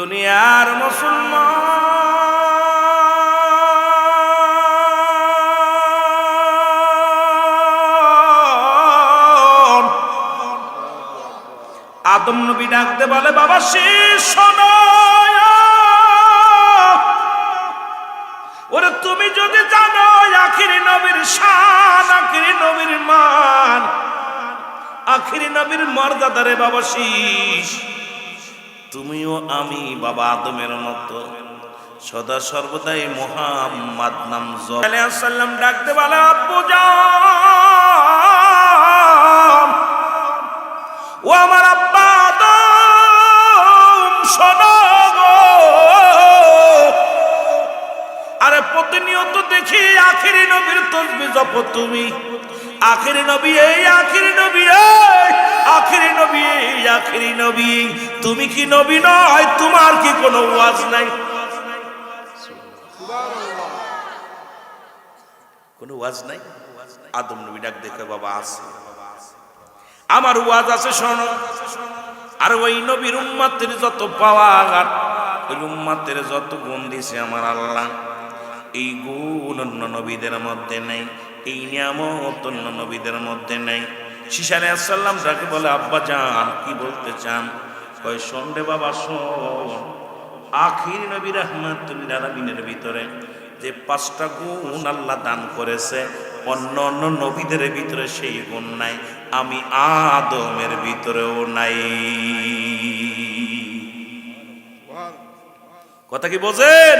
দুনিয়ার মুসলমান। আদম নবী ডাকতে বলে, বাবা, শেষ ওরে, তুমি যদি জানো, আখিরি নবীর শান, আখিরি নবীর মান, আখিরি নবীর মর্যাদারে বাবা, শীষ। তুমিও আমি বাবা আদমের মতো। সদা সর্বদাই মোহাম্মদ নাম সাল্লাম ডাকতে বলে যান ও আমার আব্বা আদম আরে, প্রতিনিয়ত দেখি আখিরি নবীর তুমি। আখিরি নবী এই আখিরি নবী, তুমি কি নবী নয়? তোমার কি কোনো ওয়াজ নাই? কোনো ওয়াজ নাই? আদম নবী ডাক দেখে, বাবা, আছে। আমার ওয়াজ আছে, শোনো। আর ওই নবীর উম্মাতের যত পাওয়ার, ওই উম্মাতের যত গুণ দিছে আমার আল্লাহ। এই গুণ অন্য নবীদের মধ্যে নেই, এই নিয়ামত অন্য নবীদের মধ্যে নেই। শিশারে আসাল্লাম যাকে বলে, আব্বা যান কি বলতে চান? কয় শোন রে বাবা, শোন। আখির নবী রহমাতুল্লাহ আলমিনের ভিতরে যে পাঁচটা গুণ আল্লাহ দান করেছে, অন্য অন্য নবীদের ভিতরে সেই গুণ নাই। আমি আদমের ভিতরেও নাই। কথা কি বোঝেন?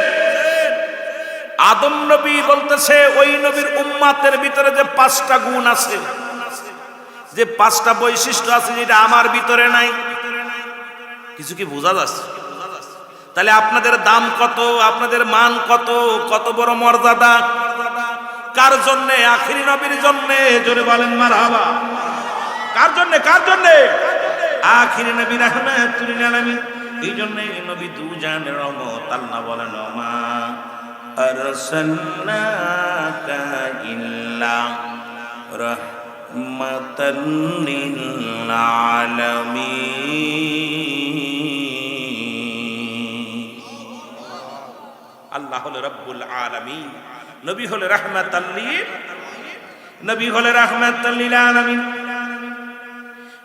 আদম নবী বলতেছে, ওই নবীর উম্মাতের ভিতরে যে পাঁচটা গুণ আছে যে পাঁচটা বৈশিষ্ট্য আছে যেটা আমার ভিতরে নাই, কিছু কি বোঝা যাচ্ছে? তাহলে আপনাদের দাম কত, আপনাদের মান কত কত বড় মর্যাদা? কার জন্যে? আখিরি নবীর জন্যে? জোরে বলেন মার হাবা কার জন্যে? কার জন্যে? আখিরি নবী রাহমাতুল আলামিন এই জন্যে নবী দু জানের রহমত আল্লাহ বলেন মা আরসালনাকা ইল্লা রাহমাতান আলামিন। আল্লাহ হলো রব্বুল আলামিন। নবী হলো রাহমাতাল্লিল। নবী হলো রাহমাতাল্লিল আলামিন।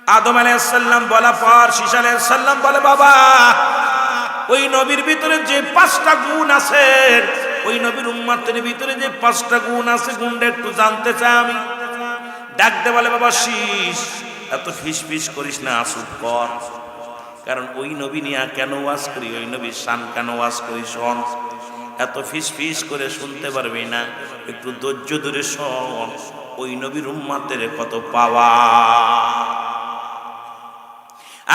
আদম আলাইহিস সালাম বলা পর, শীশ আলাইহিস সালাম বলে, বাবা, ওই নবীর ভিতরে যে পাঁচটা গুণ আছে, ওই নবীর উম্মাতের ভিতরে যে পাঁচটা গুণ আছে, গুণটা একটু জানতে চাই আমি। ডাকতে বলে, বাবা শীষ এত ফিস ফিস করিস না আসুক কর। কারণ ওই নবী নিয়ে কেন ওয়াজ করি? ওই নবীর শান কেন ওয়াজ করি? শোন, এত ফিস ফিস করে শুনতে পারবি না, একটু ধৈর্য ধরে শোন, ওই নবীর উম্মাতের কত পাওয়া।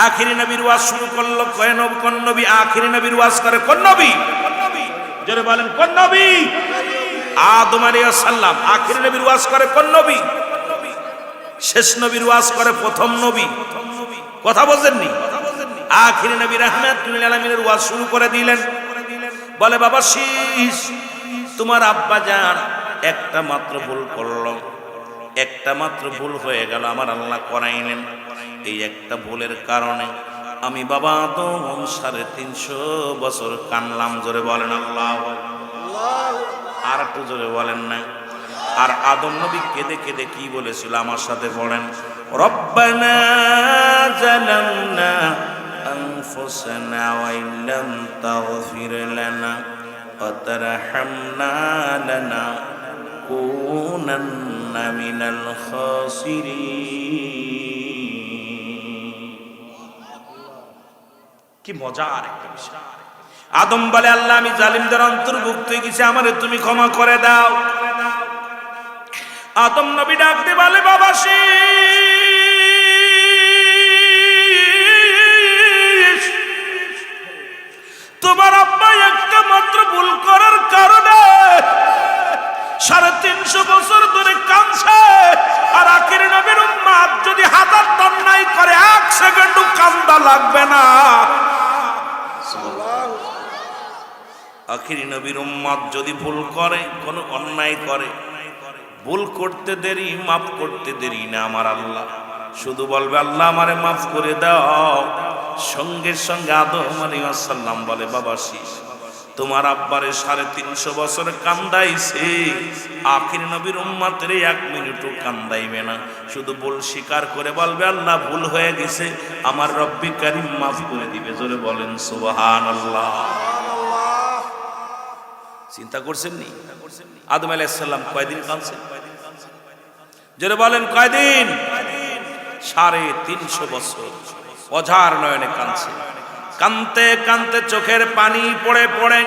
আখিরি নবীর ওয়াজ শুরু করল কয় নব, কোন নবী? আখিরি নবীর ওয়াজ করে কোন নবী? জোরে বলেন, কোন নবী? আদম আলাইহিস সালাম, আখিরি নবীর ওয়াজ করে কোন নবী? শেষ নবীর ওয়াজ করে প্রথম নবী। কথা বলছেননি? আখিরি নবী রাহমাতুল আলামিনের ওয়াজ শুরু করে দিলেন। বলে, বাবা শীষ তোমার আব্বা যান একটা মাত্র ভুল করল, একটা মাত্র ভুল হয়ে গেল, আমার আল্লাহ করাইলেন। এই একটা ভুলের কারণে আমি বাবা আদম সাড়ে তিনশো বছর কানলাম, জোরে বলেন আল্লাহ। আর একটু জোরে বলেন না। আর আদম নবী কেঁদে কেঁদে কি বলেছিল আমার সাথে বলেন রব্বানা জালামনা أنفسنا وإن لم تغفر لنا وترحمنا لنكونن من الخاسرين কি মজার একটা বিষয় আদম বলে আল্লাহ আমি জালিমদের অন্তর্ভুক্ত হয়ে গেছি আমারে তুমি ক্ষমা করে দাও আদম নবী ডাকতে বলে, বাবা তোমার আব্বা একটা মাত্র ভুল করার কারণে সাড়ে তিনশো বছর ধরে কাঁদছে। আর আখির নবীর উম্মাদ যদি হাজার তন্নাই করে, এক সেকেন্ডও কান্দা লাগবে না। আখিরি নবীর উম্মাদ যদি ভুল করে, কোনো অন্যায় করে ভুল করতে দেরি মাফ করতে দেরি না আমার আল্লাহ। শুধু বলবে আল্লাহ আমারে মাফ করে দাও। সঙ্গে সঙ্গে আদম আলাইসাল্লাম বলে বাবা শীষ তোমার আব্বারে সাড়ে তিনশো বছর কান্দাইছে। আখির নবীর উম্মাতের এক মিনিটও কান্দাইবে না। শুধু বল স্বীকার করে বলবে আল্লাহ ভুল হয়ে গেছে আমার রব্বি কারিম মাফ করে দিবে। জোরে বলেন সুবাহান আল্লাহ চিন্তা করছেন নি? আদম আলাইসাল্লাম কয়দিন কাঁদছেন? জোরে বলেন কয়দিন? সাড়ে তিনশো বছর। অঝার নয়নে কাঁদছে। কানতে কানতে চোখের পানি পড়ে পড়ে।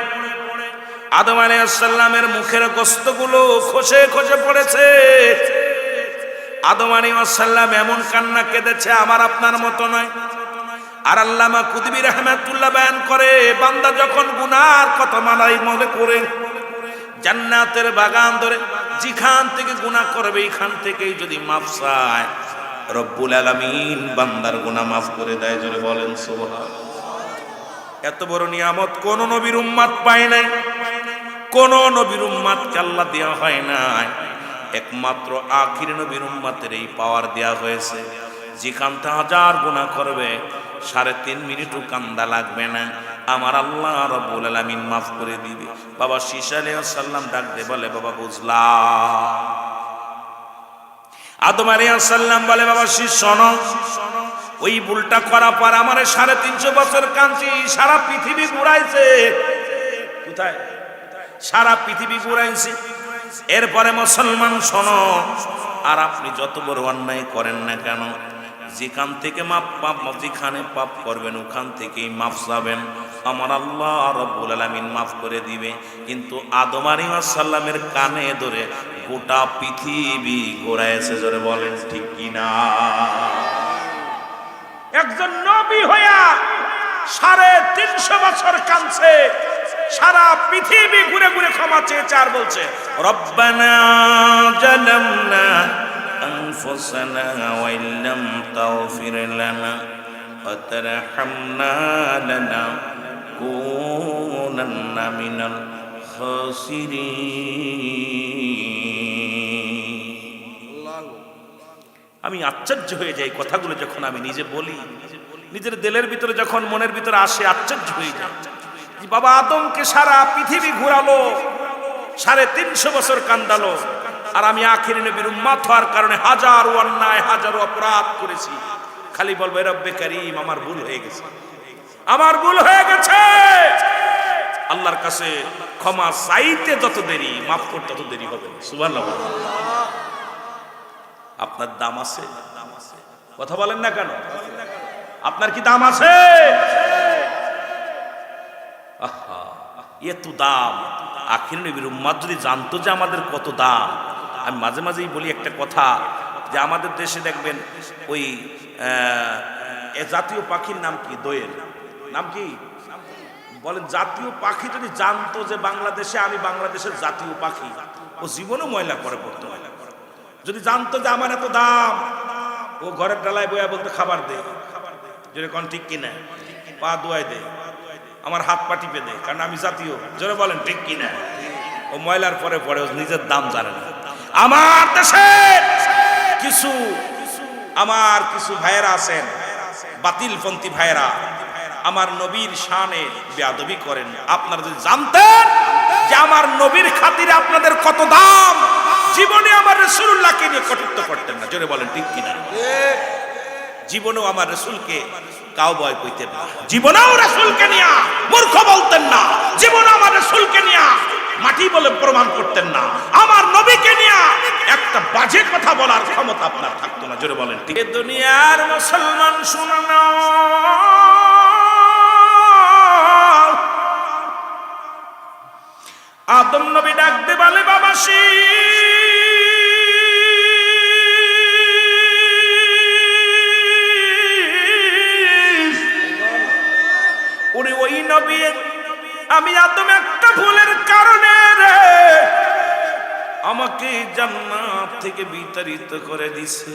আদম আলাইসাল্লামের মুখের গোস্তগুলো খসে খসে পড়েছে। আদম আলাইসাল্লাম এমন কান্না কেঁদেছে, আমার আপনার মতো নয়। আর আল্লামা কুদবি রহমাতুল্লাহ বয়ান করে, বান্দা যখন গুনার কথা মানাই মনে করে জান্নাতের বাগান ধরে যেখান থেকে গুনাহ করবে এইখান থেকেই যদি মাফ চায়, রব্বুল আলামিন বান্দার গুণা মাফ করে দেয়, জোরে বলেন সোহা এত বড় নিয়ামত কোন নবীর উম্মাত পায় নাই, কোন নবীর উম্মাতকে আল্লাহ দেওয়া হয় নাই। একমাত্র আখির নবীর উম্মাতের এই পাওয়ার দেওয়া হয়েছে যেখানটা হাজার গুণা করবে সাড়ে তিন মিনিটও কান্দা লাগবে না। আমার আল্লাহ রব্বুল আলামিন মাফ করে দিবে। বাবা শীষা সাল্লাম ডাক দে বলে, বাবা, বুঝলাম। আদম আলিয়া সাল্লাম বলে, বাবা শোনো। ওই ভুলটা করা পর আমার সাড়ে তিনশো বছর কাঁদছি, সারা পৃথিবী ঘুরাইছে। কোথায়? সারা পৃথিবী ঘুরাইছে। এরপরে মুসলমান, শোনো। আর আপনি যত বড় অন্যায় করেন না কেন যেখান থেকে মাপ পাপ, যেখানে পাপ করবেন, ওখান থেকেই মাফ যাবেন আমার আল্লাহ রব্বুল আলামিন মাফ করে দিবে। কিন্তু আদম আলাইহিস সাল্লামের কানে ধরে গোটা পৃথিবী ঘোরাইছে জোরে বলেন, ঠিক কিনা একজন নবী হইয়া সাড়ে তিনশো বছর কাঁদছে, সারা পৃথিবী ঘুরে ঘুরে ক্ষমা চেয়েছে আর বলছে, রব্বানা জালামনা أنفسنا وإن لم تغفر لنا وترحمنا لنكونن من الخاسرين আমি আশ্চর্য হয়ে যাই কথাগুলো যখন আমি নিজে বলি নিজের দিলের ভিতরে যখন মনের ভিতরে আসে আশ্চর্য হয়ে যায় যে বাবা আদমকে সারা পৃথিবী ঘুরালো সাড়ে তিনশো বছর কান্দালো আর আমি আখির নবীর উম্মাত হওয়ার কারণে হাজারো অন্যায় হাজারো অপরাধ করেছি। খালি বলবে রব্বে করিম আমার ভুল হয়ে গেছে। আমার ভুল হয়ে গেছে! আল্লাহর কাছে ক্ষমা চাইতে যত দেরি মাফ করতে তত দেরি হবে সুবহানাল্লাহ। আপনার দাম আছে? কথা বলেন না কেন? আপনার কি দাম আছে? আহা, এ তো দাম। আখির নবীর উম্মাদ যদি জানতো যে আমাদের কত দাম আমি মাঝে মাঝেই বলি একটা কথা যে আমাদের দেশে দেখবেন ওই জাতীয় পাখির নাম কি? দোয়েল। নাম কি? বলেন, জাতীয় পাখি যদি জানতো যে বাংলাদেশে আমি বাংলাদেশের জাতীয় পাখি, ও জীবনও ময়লা করে পড়তো। যদি জানতো যে আমার এত দাম, ও ঘরের ডালায় বইয়া বলতে, খাবার দে। জোরে কন, ঠিক কিনা? পা দোয়াই দে। আমার হাত পা টিপে দে। কারণ আমি জাতীয়। জোরে বলেন, ঠিক কিনা? ও ময়লার পরে পরে ও নিজের দাম জানে না। আমার দেশে কিছু, আমার কিছু ভাইয়েরা আছেন, বাতিলপন্থী ভাইয়েরা। আমার নবীর শানে বেয়াদবি করেন। আপনারা যদি জানতেন যে আমার নবীর খাতিরে আপনাদের কত দাম, জীবনে আমার রসুল্লাহকে নিয়ে কটুক্ত করতেন না। জোরে বলেন, ঠিক কিনা? জীবনেও আমার রসুলকে কাউ বয় কইতেন না। জীবনেও রসুলকে নিয়া মূর্খ বলতেন না। জীবনে আমার রসুলকে নিয়া মাটি বলে প্রমাণ করতেন না। আমার নিয়া একটা বাজে কথা বলার ক্ষমতা আপনার থাকতো না, জোরে বলেন ঠিক। দুনিয়ার মুসলমান শুনানো আদম নবী ডাকতে বলে বাবাসী ওরে ওই নবী। আমি আদম একটা ভুলের কারণে রে আমাকে জান্নাত থেকে বিতাড়িত করে দিছে।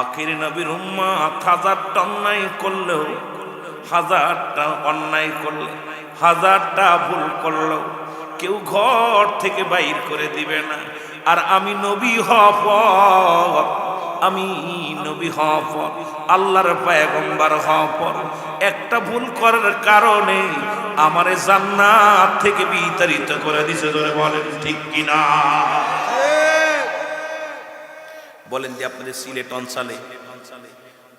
আখির নবীর উম্মা হাজারটা অন্যায় করলেও, হাজারটা অন্যায় করলে, হাজারটা ভুল করলেও কেউ ঘর থেকে বাইর করে দিবে না। আর আমি নবী পর আমি নবী পর আল্লাহর পায়গম্বার পর একটা ভুল করার কারণে আমারে জান্নাত থেকে বিতাড়িত করে দিছে ধরে বলেন, ঠিক কিনা? বলেন যে আপনাদের সিলেট অঞ্চলে,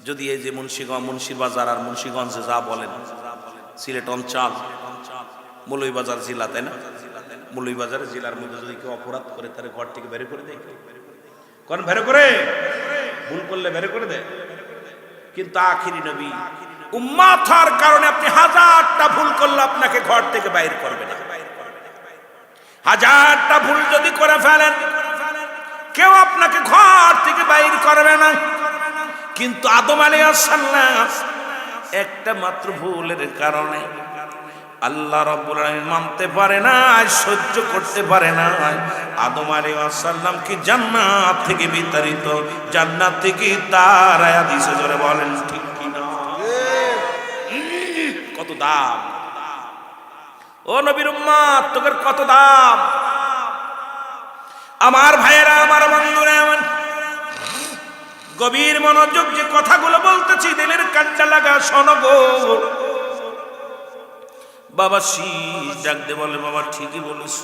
যদি এই যে মুন্সিগঞ্জ মুন্সির বাজার আর মুন্সিগঞ্জে যা বলেন, সিলেট অঞ্চল, মৌলভীবাজার জেলা, তাই না? মৌলভীবাজার জেলার মধ্যে যদি কেউ অপরাধ করে, তাহলে ঘর থেকে বের করে দেয় কোন বের করে? ভুল করলে বের করে দেয়? কিন্তু আখিরি নবী উম্মাত হওয়ার কারণে আপনি হাজারটা ভুল করলে আপনাকে ঘর থেকে বাইর করবে না। হাজারটা ভুল যদি করে ফেলেন, কেউ আপনাকে ঘর থেকে বাইর করবে না। কিন্তু আদম আলী আলাইহিসসালাম একটা মাত্র ভুলের কারণে আল্লাহ রাব্বুল আলামিন মানতে পারে না, সহ্য করতে পারে না। আদম আলাইহিসসালাম কি জান্নাত থেকে বিতাড়িত? জান্নাত থেকে দিছে জোরে বলেন, ঠিক কত দাম? ও নবীর উম্মত তোদের কত দাম? আমার ভাইয়েরা, আমার বন্ধুরা গভীর মনোযোগ যে কথাগুলো বলতেছি, দিলের কান্ডা লাগা, শোনো গো। বাবা শীষ, ডাক দে, বলে, বাবা, ঠিকই বলিস।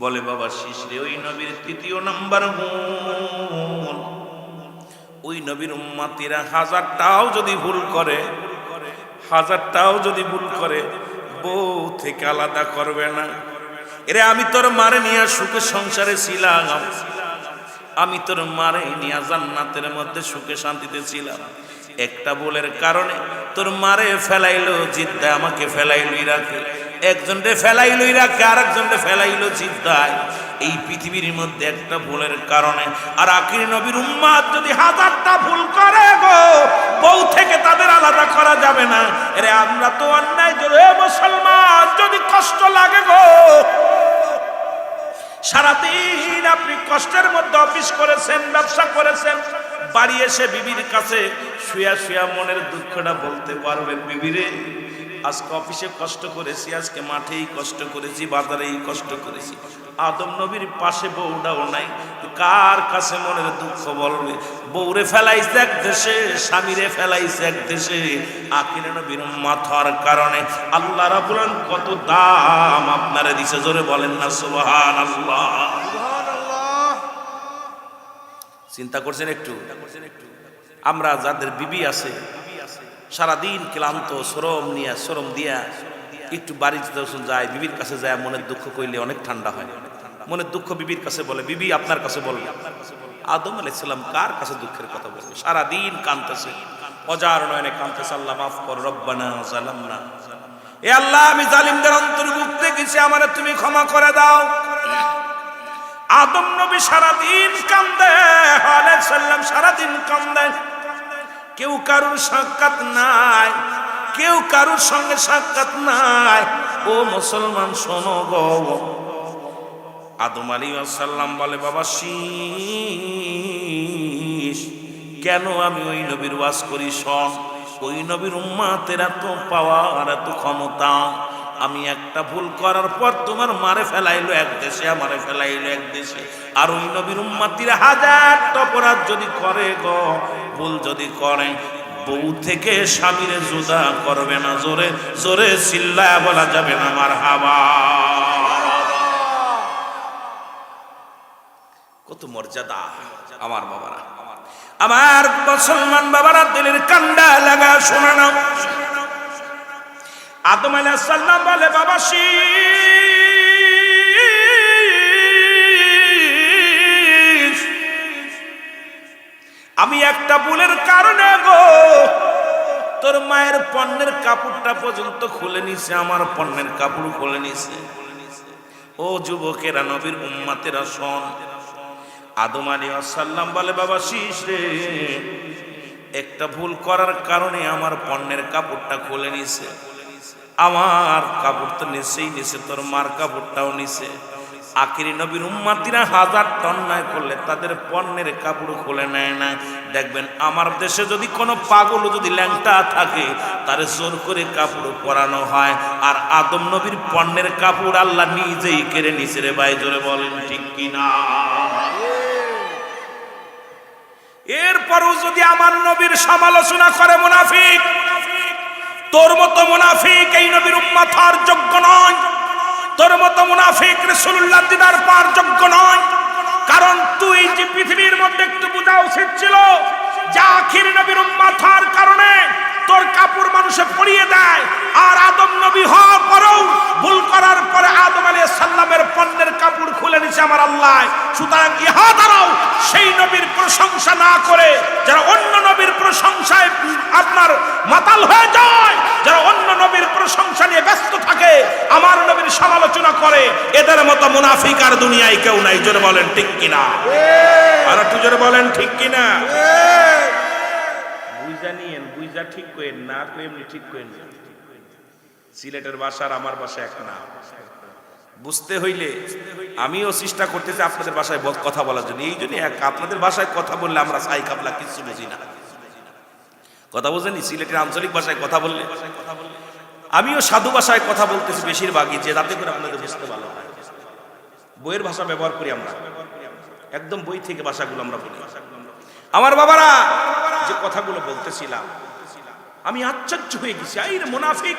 বলে, বাবা শীষ রে, ওই নবীর তৃতীয় নাম্বার ওই নবীর উম্মাতিরা হাজারটাও যদি ভুল করে হাজারটাও যদি ভুল করে, বউ থেকে আলাদা করবে না। এরে, আমি তোর মারে নিয়ে সুখে সংসারে ছিলাম। আমি তোর মারে নিয়ে জান্নাতের মধ্যে সুখে শান্তিতে ছিলাম। একটা বলের কারণে তোর মারে ফেলাইলো, জিদ্দা আমাকে ফেলাইলো রাখে। একজনকে ফেলাইলো রাখে আর একজনকে ফেলাইলো জিদ্দায় এই পৃথিবীর মধ্যে একটা ভুলের কারণে। আর আকির নবীর উম্মাদ যদি হাজারটা ভুল করে গো, বউ থেকে তাদের আলাদা করা যাবে না। এরে, আমরা তো অন্যায় জোরে মুসলমান, যদি কষ্ট লাগে গো, সারাদিন আপনি কষ্টের মধ্যে অফিস করেছেন, ব্যবসা করেছেন, বাড়ি এসে বিবির কাছে শুয়া শুয়া মনের দুঃখটা বলতে পারবেন বিবিরে। আজকে অফিসে কষ্ট করেছি, আজকে মাঠেই কষ্ট করেছি, বাজারেই কষ্ট করেছি। আদম নবীর পাশে বউটাও নাই কার কাছে মনের দুঃখ বলবে? বউরে ফেলাইছে এক দেশে, স্বামীরে ফেলাইছে এক দেশে। আকিরে নবীর মাথার কারণে আল্লাহ রাবুল আলামিন কত দাম আপনারা দিছে, জোরে বলেন না সুবহান আল্লাহ চিন্তা করছেন একটু? আমরা যাদের বিবি আছে সারাদিন ক্লান্ত, শ্রম নিয়ে, শ্রম দিয়া, একটু বাড়িতে যখন যায়, বিবির কাছে যায়, মনের দুঃখ কইলে অনেক ঠান্ডা হয়। মনের দুঃখ বিবির কাছে বলে, বিবি, আপনার কাছে বলে আদম আলাইসাল্লাম কার কাছে দুঃখের কথা বলবে? সারাদিন কানতেছে অজার নয়নে কানতেছে আল্লাহ, মাফ কর, রব্বানা জালামনা। এ আল্লাহ, আমি জালিমদের অন্তর্ভুক্ত গেছি আমারে তুমি ক্ষমা করে দাও। আদম নবী সারাদিন কান্দে, আলাইহিস সালাম সারাদিন কান্দে। কেউ কারুর সাক্ষাৎ নাই, কেউ কারুর সঙ্গে সাক্ষাৎ নাই। ও মুসলমান, শোনো আদম আলী আসাল্লাম বলে, বাবা, শীষ, কেন আমি ওই নবীর ওয়াজ করি? শোন, ওই নবীর উম্মাতের এত পাওয়ার এত ক্ষমতা আমি একটা ভুল করার পর তোমার মারে ফেলাইলো এক দেশে, আমারে ফেলাইলো এক দেশে। আর ওই নবীর উম্মাতিরা হাজার অপরাধ যদি করে গ, ভুল যদি করে, বউ থেকে স্বামীরে জুদা করবে না, জোরে জোরে চিল্লায় বলা যাবে না আমার হাবা কত মর্যাদা আমার বাবারা। আমার মুসলমান বাবারা, দিলের কান্ডা লাগা, শোনা না আদম আলাইহিস সালাম বলে, বাবা শীষ আমি একটা ভুলের কারণে গো, তোর মায়ের পণ্যের কাপড়টা পর্যন্ত খুলে নিছে, আমার পণ্যের কাপড় খুলে নিছে। ও যুবকেরা, নবীর উম্মাতেরা, শোন। আদম আলী আসাল্লাম বলে, বাবা শীষ রে। একটা ভুল করার কারণে আমার পণ্যের কাপড়টা খুলে নিছে। আমার কাপড় তো নিচেই নিছে তোর মার কাপড়টাও নিছে আখিরি নবীর উম্মাতিরা হাজার টন্যায় করলে তাদের পণ্যের কাপড় খুলে নেয় না দেখবেন আমার দেশে যদি কোনো পাগল যদি ল্যাংটা থাকে, তার জোর করে কাপড় পরানো হয়। আর আদম নবীর পণ্যের কাপড় আল্লাহ নিজেই কেড়ে নিছে রে ভাই, জোরে বলেন ঠিক কিনা? এরপরও যদি আমার নবীর সমালোচনা করে মুনাফিক তোর মতো মুনাফিক এই নবীর উম্মাথার যোগ্য নয়। তোর মতো মুনাফিক রসুল্লাহ দিদার পার যোগ্য নয়। কারণ তুই যে পৃথিবীর মধ্যে একটু বোঝা উচিত ছিল আখির নবীর উম্মাত হওয়ার কারণে তোর কাপড় মানুষে পরিয়ে দেয়। আর আদম নবী হওয়ার পরেও ভুল করার পরে আদম আলী সাল্লামের পণ্যের কাপড় খুলে নিছে আমার আল্লাহ। সুতরাং ইহা দ্বারাও সেই নবীর প্রশংসা না করে যারা অন্য নবীর প্রশংসায় আপনার মাতাল হয়ে যায় যারা অন্য নবীর প্রশংসা নিয়ে ব্যস্ত থাকে আমার নবীর সমালোচনা করে এদের মতো মুনাফিক আর দুনিয়ায় কেউ নাই। জোরে বলেন ঠিক কিনা? আর একটু জোরে বলেন ঠিক কিনা? বুঝা ঠিক করেন না কই এমনি ঠিক করেন না। সিলেটের বাসার আমার বাসা এক না বুঝতে হইলে আমিও চেষ্টা করতেছি আপনাদের বাসায় কথা বলার জন্য। এই জন্য এক আপনাদের বাসায় কথা বললে আমরা সাই কাপলা কিছু বুঝি না। কথা বোঝেনি সিলেটের আঞ্চলিক ভাষায় কথা বললে। আমিও সাধু ভাষায় কথা বলতেছি বেশিরভাগই, যে যাতে করে আপনাদের বুঝতে ভালো বইয়ের ভাষা ব্যবহার করি আমরা। একদম বই থেকে ভাষাগুলো আমরা বলি। আমার বাবারা যে কথাগুলো বলতেছিলাম আমি আশ্চর্য হয়ে গেছি। এই রে মুনাফিক।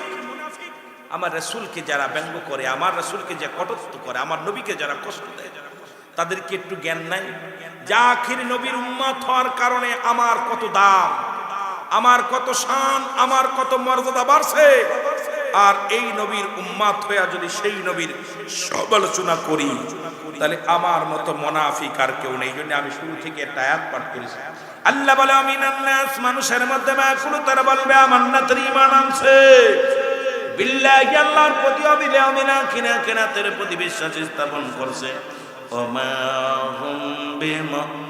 আমার রসুলকে যারা ব্যঙ্গ করে, আমার রসুলকে যে কটস্থ করে, আমার নবীকে যারা কষ্ট দেয়, তাদেরকে একটু জ্ঞান নাই? যা আখির নবীর উম্মত হওয়ার কারণে আমার কত দাম, আমার কত শান, আমার কত মর্যাদা বাড়ছে। আর এই নবীর উম্মাত হইয়া যদি সেই নবীর সমালোচনা করি, তাহলে আমার মতো মোনাফিক আর কেউ নেই। জন্য আমি শুরু থেকে একটা আয়াত পাঠ করেছি। আল্লাহ বলে আমিনান নাস মানুষের মধ্যে মাকুলু তারা বলবে, আমার না তোর ঈমান আনছে। বিল্লাহি আল্লাহর প্রতি অবিলে আমিনা কিনা কিনা তের প্রতি বিশ্বাস স্থাপন করছে। ওমা হুম বিমুমিনিন।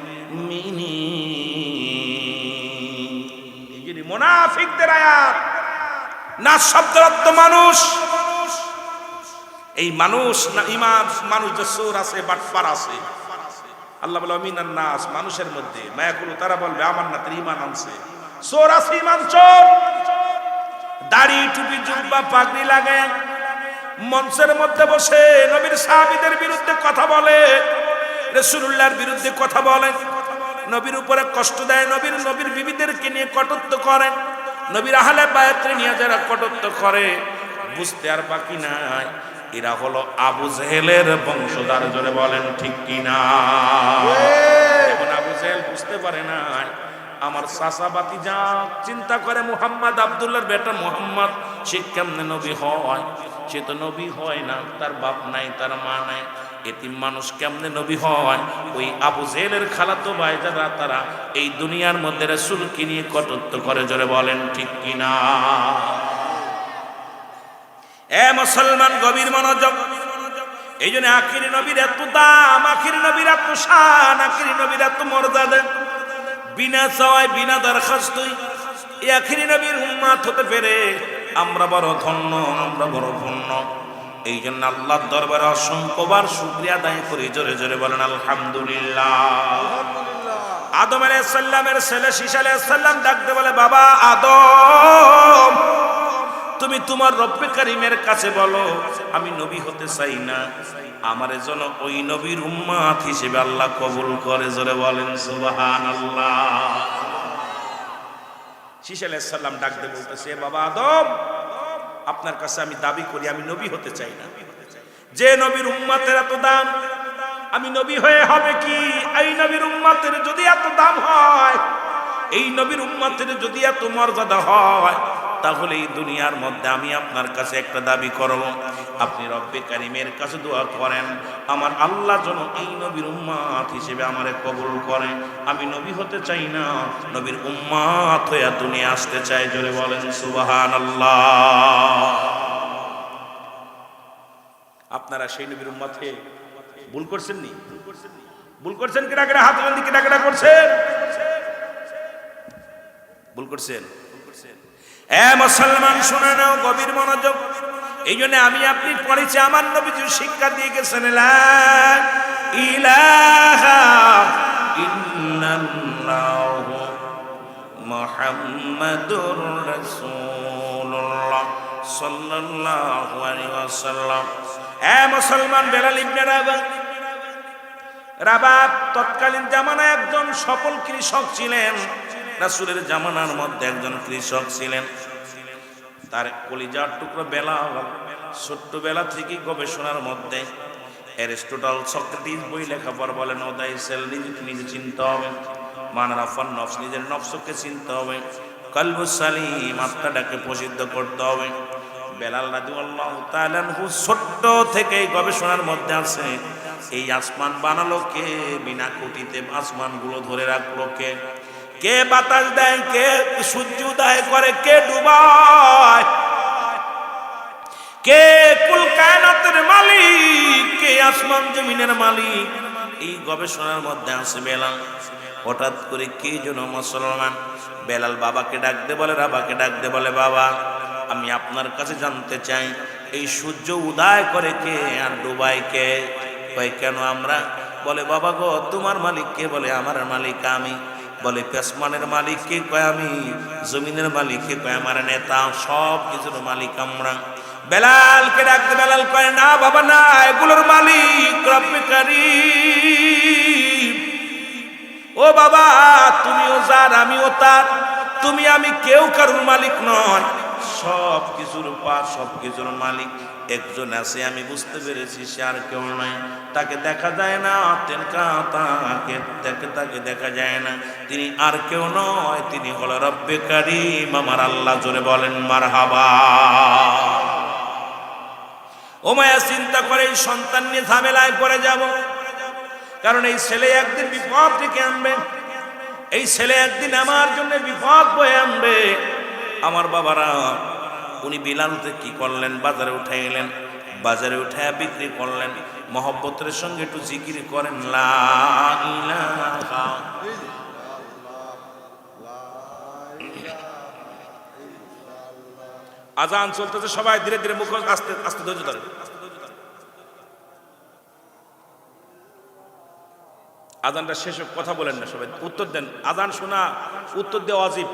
এই যে মুনাফিকদের আয়াত, না শব্দের অর্থ মানুষ, এই মানুষ, না ইমান মানুষ যে সোর আছে, বাটপার আছে। আল্লাহ বলে অমিনান নাস মানুষের মধ্যে মায়াকুলু তারা বলবে, আমার না তোর ইমান আনছে। সোর আছে ইমান চোর! দাড়ি, টুপি, জুব্বা, পাগড়ি লাগে মঞ্চের মধ্যে বসে নবীর সাহাবীদের বিরুদ্ধে কথা বলে রসুল্লাহর বিরুদ্ধে কথা বলে। নবীর উপরে কষ্ট দেয়, নবীর নবীর বিবিদেরকে নিয়ে কটত্ব করে। নবীর আহলে বায়াত্রে নিয়ে যারা কটত্ব করে, বুঝতে আর বাকি নাই। এরা হলো আবু জেহেলের বংশধার জোরে বলেন ঠিক কিনা? এখন আবু জেহেল বুঝতে পারে না আমার চাচাবাতি যা চিন্তা করে মুহাম্মদ আবদুল্লাহর বেটা মুহাম্মদ সে কেমনে নবী হয়? সে তো নবী হয় না তার বাপ নাই তার মা নাই এতিম মানুষ কেমনে নবী হয়? ওই আবু জেলের খালাতো ভাই যারা তারা এই দুনিয়ার মধ্যে রসুলকে নিয়ে কটত্ব করে জোরে বলেন ঠিক কিনা? এ মুসলমান গভীর মনোযোগ। এই জন্য আখিরি নবীর এত দাম আখিরি নবীর এত শান আখিরি নবীর এত মর্যাদা। বিনা চাওয়ায় বিনা দরখাস্তই এই আখিরি নবীর উম্মাত হতে পেরে আমরা বড় ধন্য আমরা বড় ধন্য। এই জন্য আল্লাহর দরবারে অসংখ্যবার শুক্রিয়া আদায় করি জোরে জোরে বলেন আলহামদুলিল্লাহ। আদম আলাইহিস সালামের ছেলে শীশ আলাইহিস সালাম ডাকতে বলে বাবা আদম তুমি তোমার রব্বে কারিমের কাছে বলো, আমি নবী হতে চাই না। আমার যেন ওই নবীর উম্মাত হিসেবে আল্লাহ কবুল করে, জোরে বলেন সুবাহান আল্লাহ শীষ আলাইসাল্লাম ডাকতে বলতেছে, "এ বাবা আদম, আপনার কাছে আমি দাবি করি, আমি নবী হতে চাই না। যে নবীর উম্মাতের এত দাম, আমি নবী হয়ে হবে কি? এই নবীর উম্মাতের যদি এত দাম হয়, এই নবীর উম্মাতের যদি এত মর্যাদা হয় তাহলে এই দুনিয়ার মধ্যে আমি আপনার কাছে একটা দাবি করব। আপনি রব্বে কারিমের কাছে দোয়া করেন। আমার আল্লাহ যেন এই নবীর উম্মাত হিসেবে আমারে কবুল করে। আমি নবী হতে চাই না, নবীর উম্মাত হয়ে দুনিয়া আসতে চাই। জোরে বলেন সুবাহান আপনারা সেই নবীর উম্মাতে ভুল করছেন নি ভুল করছেন কিনা কিনা হাত বন্দি কিনা কিনা করছেন? ভুল করছেন? এ মুসলমান, শুনে নাও, গভীর মনোযোগ। এই জন্য আমি আপনি পড়েছি, আমার নবীজি শিক্ষা দিয়ে গেছেন ইলাহা এ মুসলমান রাবা রাবাব তৎকালীন জামানায় একজন সফল কৃষক ছিলেন। রাসূলের জামানার মধ্যে একজন কৃষক ছিলেন। তার কলিজার টুকরো বেলা ছোট্ট বেলা থেকেই গবেষণার মধ্যে অ্যারিস্টোটল, সক্রেটিস বই লেখাপড় বলেন, ওদাই সেল, নিজেকে নিজে চিনতে হবে। মানারা ফান নফস, নিজের নফসকে চিনতে হবে। কলবু সালিম প্রসিদ্ধ করতে হবে। বেলাল রাজু আল্লাহ তালানহু ছোট্ট থেকে গবেষণার মধ্যে আছে, এই আসমান বানালো কে? বিনা কুটিতে আসমানগুলো ধরে রাখল কে? কে বাতাস দেয়, কে সূর্য উদয় করে, কে ডুবায়? কে কুল কায়নাতের মালিক, কে আসমান জমিনের মালিক? এই গবেষণার মধ্যে আছে বেলাল। হঠাৎ করে কে যেন মুসলমান? বেলাল বাবাকে ডাকতে বলে বাবাকে ডাকতে বলে, বাবা, আমি আপনার কাছে জানতে চাই, এই সূর্য উদয় করে কে আর ডুবাই কে? কেন আমরা? বলে, বাবা গো, তোমার মালিক কে? বলে, আমার মালিক আমি। বলে পেসমানের মালিক কে কয় আমি? জমিনের মালিক কে কয় আমার নেতা? সব কিছুর মালিক আমরা। বেলালকে ডাকতে বেলাল কয়, না বাবা, না, এগুলোর মালিক রব্বে ও বাবা, তুমিও যার, আমিও তার। তুমি আমি কেউ কারুর মালিক নয়। সব কিছুর পা সব কিছুর মালিক একজন আছে, আমি বুঝতে পেরেছি, সে আর কেউ নয়। তাকে দেখা যায় না তাকে তাকে তাকে দেখা যায় না। তিনি আর কেউ নয়, তিনি হল রব্বে কারিম। আমার আল্লাহ জোরে বলেন মার ও মায়া চিন্তা করে, এই সন্তান নিয়ে ঝামেলায় পড়ে যাব। কারণ এই ছেলে একদিন বিপদ ডেকে আনবে। এই ছেলে একদিন আমার জন্য বিপদ বয়ে আনবে। আমার বাবারা, উনি বিলালতে কি করলেন? বাজারে উঠে এলেন বাজারে উঠে বিক্রি করলেন। মহব্বতের সঙ্গে একটু জিকির করেন, লা আজান চলতেছে, সবাই ধীরে ধীরে মুখ আস্তে আস্তে ধৈর্য ধরে আজানটা শেষ কথা বলেন না সবাই। উত্তর দেন। আজান শোনা, উত্তর দেওয়া অজীব।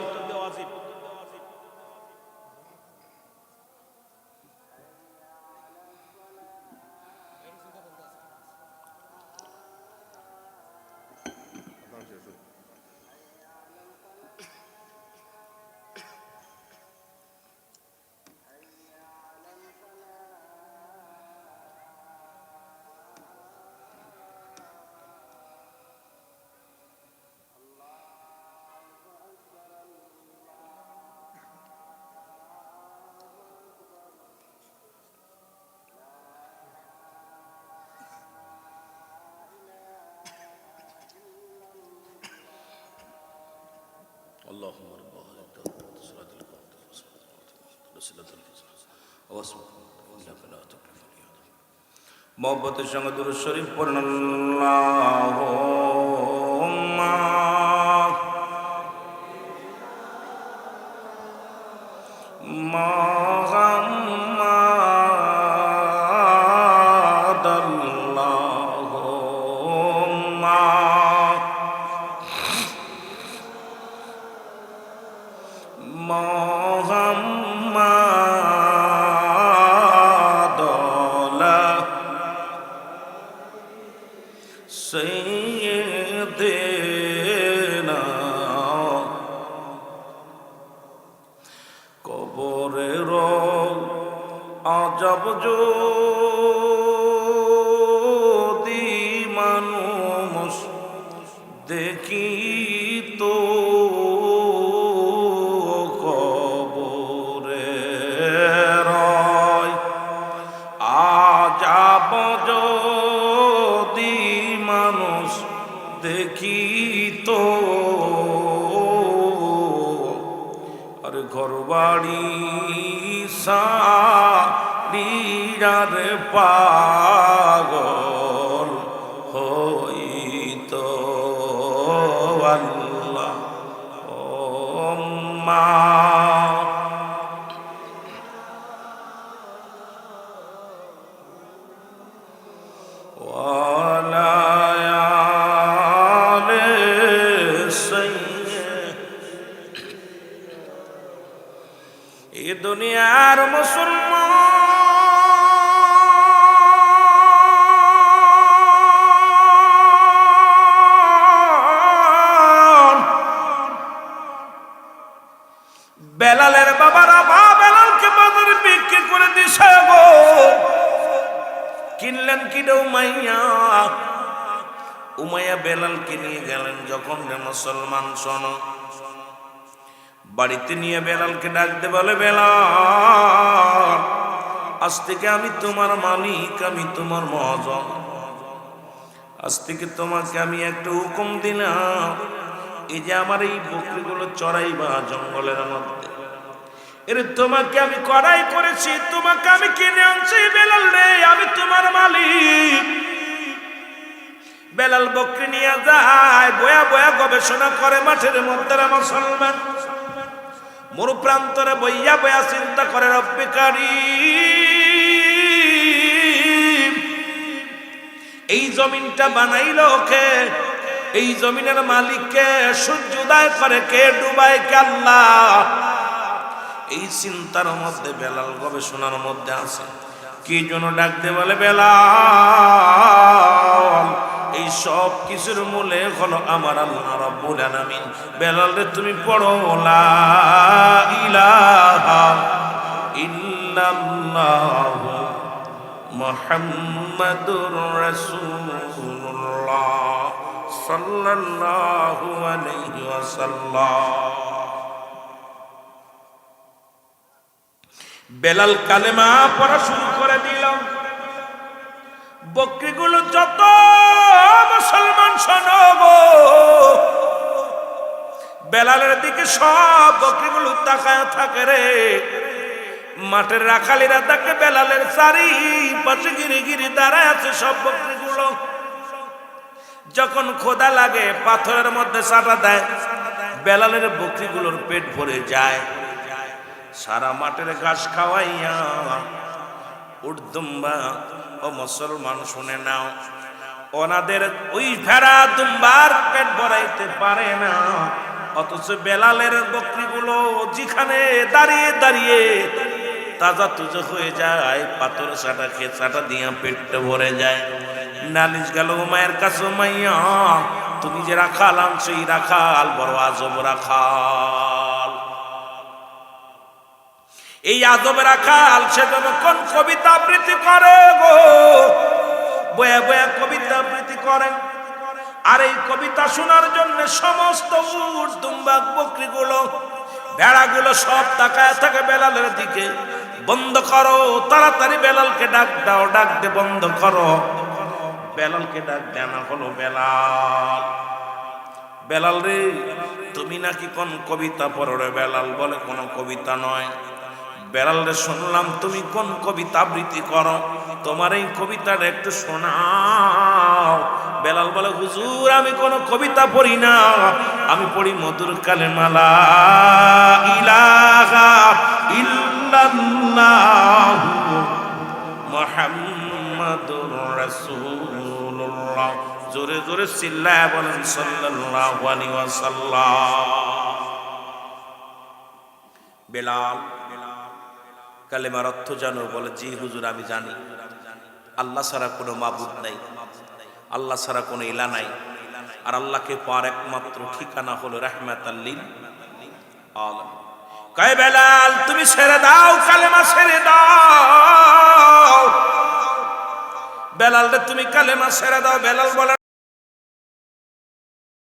اللهم رب هذه الدعوة صلاة القوت وسيلة الوصف إنك لا تكلف اليد মহব্বতের সঙ্গে দুরুদ শরীফ পড়ুন আল্লাহুম্মা আল্লাহ বাড়িতে নিয়ে বেলালকে ডাকতে বলে, বেলাল, আজ থেকে আমি তোমার মালিক, আমি তোমার মহাজন। আজ থেকে তোমাকে আমি একটা হুকুম দিলাম, এই যে আমার এই বকরিগুলো চড়াইবা জঙ্গলের মধ্যে। এর, তোমাকে আমি কড়াই করেছি, তোমাকে আমি কিনে আনছি, বেলাল রে, আমি তোমার মালিক। বেলাল বকরি নিয়ে যায়, বয়া বয়া গবেষণা করে মাঠের মধ্যে মুসলমান মরু প্রান্তরে বইয়া বয়া চিন্তা করে রব্বিকারী এই জমিনটা বানাইলো কে? এই জমিনের মালিককে সূর্য উদয় করে কে ডুবায় কে আল্লাহ? এই চিন্তার মধ্যে, বেলাল গবেষণার মধ্যে আছে। কি জন্য ডাকতে বলে, বেলাল এই সব কিছুর মূলে হলো আমার আল্লাহ রাব্বুল আলামিন। বেলাল রে, তুমি পড়ো, লা ইলাহা ইল্লাল্লাহু মুহাম্মাদুর রাসূলুল্লাহ সাল্লাল্লাহু আলাইহি ওয়াসাল্লাম। বেলাল কালেমা পড়া শুরু করে দিল। বকরিগুলো যত মুসলমান শোনো গো। বেলালের দিকে সব বকরিগুলো তাকায় থাকে রে। মাঠের রাখালিরা তাকে বেলালের চারি পাশে গিরি গিরি দাঁড়ায় আছে সব বকরিগুলো। যখন খোদা লাগে, পাথরের মধ্যে সাটা দেয়, বেলালের বকরিগুলোর পেট ভরে যায়। সারা মাঠের ঘাস খাওয়াইয়া উর্দুম্বা ও মুসলমান শুনে নাও। ওনাদের ওই ভেড়া দুম্বার পেট ভরাইতে পারে না। অথচ বেলালের বকরিগুলো যেখানে দাঁড়িয়ে দাঁড়িয়ে তাজা তুজো হয়ে যায়, পাথর সাটা খেয়ে সাটা দিয়া পেটটা ভরে যায়। নালিশ গেল মায়ের কাছে মাইয়া, তুমি যে রাখাল, আনছো এই রাখাল, বড় আজব রাখাল। এই আদব রাখাল সে যেন কোন কবিতা আবৃত্তি করে গো? বয়া বয়া কবিতা আবৃত্তি করেন আর এই কবিতা শোনার জন্য সমস্ত উট, দুম্বাক, বকরিগুলো, ভেড়াগুলো সব তাকায় থাকে বেলালের দিকে। বন্ধ করো, তাড়াতাড়ি বেলালকে ডাক দাও, ডাক দে বন্ধ করো। বেলালকে ডাক দেনা হলো বেলাল। বেলাল রে, তুমি নাকি কোন কবিতা পড়ো রে বেলাল? বলে কোনো কবিতা নয়। বেলাল রে শুনলাম, তুমি কোন কবিতা আবৃত্তি করো? তোমার এই কবিতাটা একটু শোনাও। বেলাল বলে, হুজুর, আমি কোন কবিতা পড়ি না। আমি পড়ি মধুর কালে মালা ইলাহা ইল্লাল্লাহ মুহাম্মাদুর রাসূলুল্লাহ। জোরে জোরে চিল্লায় বলেন, সাল্লাল্লাহু আলাইহি ওয়াসাল্লাম। বেলাল কালেমার অর্থ জানো? বলে, জি হুজুর, আমি জানি। আল্লাহ ছাড়া কোনো মাবুদ নাই। আল্লাহ ছাড়া কোনো ইলা নাই। আর আল্লাহকে পার একমাত্র ঠিকানা হলো রাহমাত আলম কয় বেলাল, তুমি ছেড়ে দাও, কালেমা ছেড়ে দাও। বেলাল তুমি কালেমা ছেড়ে দাও। বেলাল বলে